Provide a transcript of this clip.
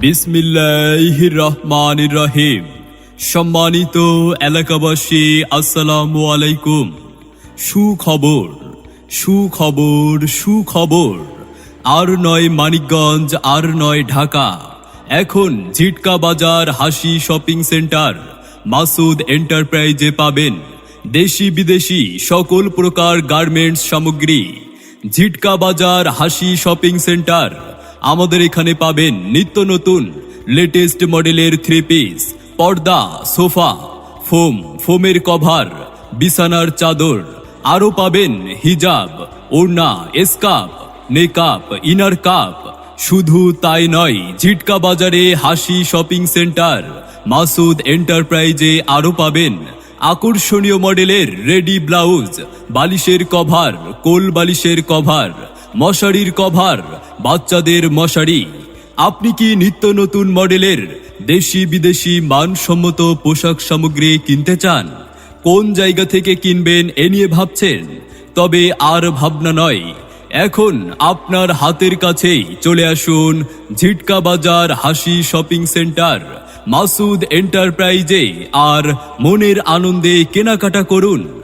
বিসমিল্লাহ রহমান রহিম সম্মানিত এলাকাবাসী, আসসালামু আলাইকুম। সুখবর সুখবর সুখবর। আর নয় মানিকগঞ্জ, আর নয় ঢাকা। এখন ঝিটকা বাজার হাসি শপিং সেন্টার। মাসুদ এন্টারপ্রাইজে পাবেন দেশি বিদেশি সকল প্রকার গার্মেন্টস সামগ্রী। ঝিটকা বাজার হাসি শপিং সেন্টার। আমাদের এখানে পাবেন নিত্য নতুন লেটেস্ট মডেলের থ্রি পিস পর্দা, সোফা ফোম ফোমের কভার বিছানার চাদর। আরও পাবেন হিজাব, ওড়না এসকাপ নেকাপ ইনার কাপ শুধু তাই নয়, ঝিটকা বাজারে হাসি শপিং সেন্টার মাসুদ এন্টারপ্রাইজে আরও পাবেন আকর্ষণীয় মডেলের রেডি ব্লাউজ বালিশের কভার কোল বালিশের কভার মশারির কভার, বাচ্চাদের মশারি। আপনি কি নিত্য নতুন মডেলের দেশি বিদেশি মানসম্মত পোশাক সামগ্রী কিনতে চান? কোন জায়গা থেকে কিনবেন এ নিয়ে ভাবছেন? তবে আর ভাবনা নয়। এখন আপনার হাতের কাছেই চলে আসুন ঝিটকা বাজার হাসি শপিং সেন্টার। মাসুদ এন্টারপ্রাইজে আর মনের আনন্দে কেনাকাটা করুন।